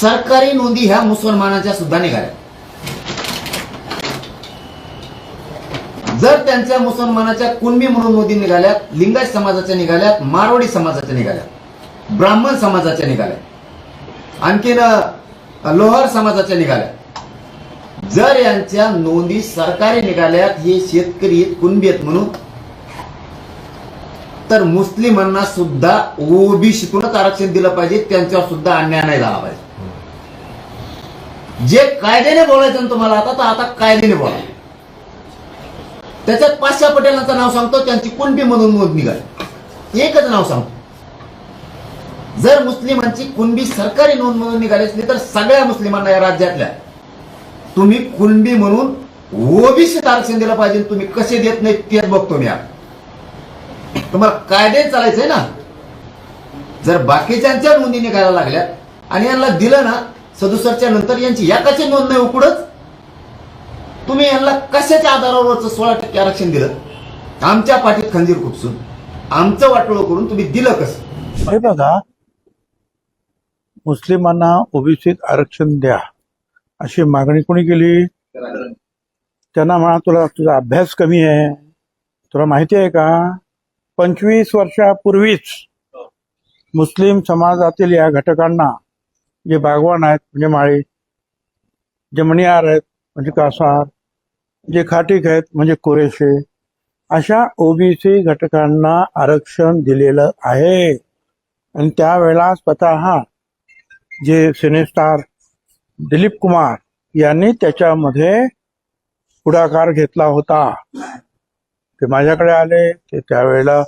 सरकारी नोंदी ह्या मुसलमानाच्या सुद्धा निघाल्या. जर त्यांच्या मुसलमानाच्या कुणबी म्हणून नोंदी निघाल्यात लिंगायत समाजाच्या निघाल्यात मारवाडी समाजाच्या निघाल्यात ब्राह्मण समाजाच्या निघाल्या आणखीन लोहर लोहार समाजाच्या निघाल्या. जर यांच्या नोंदी सरकारी निघाल्यात हे शेतकरी कुणबी आहेत म्हणून तर मुस्लिमांना सुद्धा ओबीसीतूनच आरक्षण दिलं पाहिजे त्यांच्यावर सुद्धा अन्याय नाही झाला पाहिजे. जे कायद्याने बोलायचं तुम्हाला आता तर आता कायद्याने बोला. त्याच्यात पाचशा पटेलांचं नाव सांगतो त्यांची कुणबी म्हणून मोद निघाली. एकच नाव सांगतो. जर मुस्लिमांची कुणबी सरकारी नोंद म्हणून निघाली असली तर सगळ्या मुस्लिमांना या राज्यातल्या. तुम्ही कुणबी म्हणून ओबीसीत आरक्षण दिलं पाहिजे तुम्ही कसे देत नाही तेच बघतो मी तुम्हाला कायदे चालायचंय ना? जर बाकीच्यांच्या नोंदी निघायला लागल्या आणि यांना दिलं ना सदुसरच्या नंतर यांची एकाची नोंद नाही उकडच तुम्ही यांना कशाच्या आधारावरच सोळा टक्के आरक्षण दिलं? आमच्या पाठीत खंजीर खुपसून. आमचं वाटोळ करून तुम्ही दिलं कसं? हे बघा मुस्लिमांना ओबीसीत आरक्षण द्या. अशी मागणी कोणी केली? त्यांना म्हणा तुला तुझा अभ्यास कमी आहे. तुला माहिती आहे का? पंचवीस वर्षापूर्वीच मुस्लिम समाजातील या घटकांना जे बागवान आहेत म्हणजे माळी जे मणिहार आहेत म्हणजे कासार जे खाटीक आहेत म्हणजे कुरेशे अशा ओबीसी घटकांना आरक्षण दिलेलं आहे. आणि त्यावेळेला स्वतः जे सिनेस्टार दिलीप कुमार यांनी त्याच्यामध्ये पुढाकार घेतला होता. ते माझ्याकडे आले ते त्यावेळेला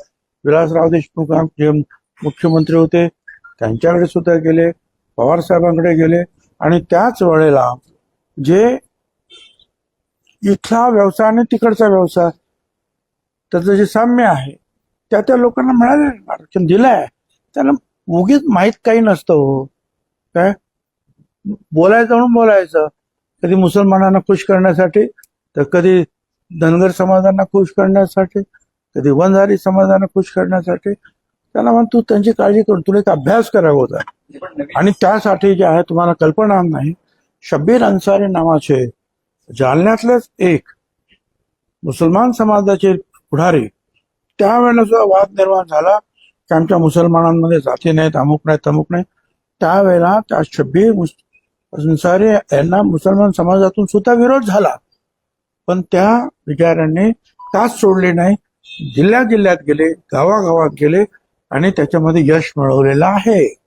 विलासराव देशमुख जे मुख्यमंत्री होते त्यांच्याकडे सुद्धा गेले. पवार साहेबांकडे गेले आणि त्याच वेळेला जे इथला व्यवसाय आणि तिकडचा व्यवसाय त्याचं जे साम्य आहे त्या त्या लोकांना मिळाले आरक्षण दिलंय. त्यांना उगीच माहीत काही नसतं हो. काय? बोलायचं म्हणून बोलायचं. कधी मुसलमानांना खुश करण्यासाठी तर कधी धनगर समाजांना खुश करण्यासाठी कधी वंजारी समाजांना खुश करण्यासाठी त्यांना म्हण तू त्यांची काळजी करून तुला एक अभ्यास करावा होता आणि त्यासाठी जे आहे तुम्हाला कल्पना नाही. शब्बीर अन्सारी नावाचे जालन्यातलेच एक मुसलमान समाजाचे पुढारी त्यावेळेला जो वाद निर्माण झाला की आमच्या मुसलमानांमध्ये जाती नाहीत अमुक नाही तमुक नाही त्यावेळेला त्या शब्बीर मुस- अन्सारी यांना मुसलमान समाजातून सुद्धा विरोध झाला. पण त्या विचारांनी तास सोडले नाही जिल्ह्या जिल्ह्यात गेले गावागावात गेले आणि त्याच्यामध्ये यश मिळवलेलं आहे.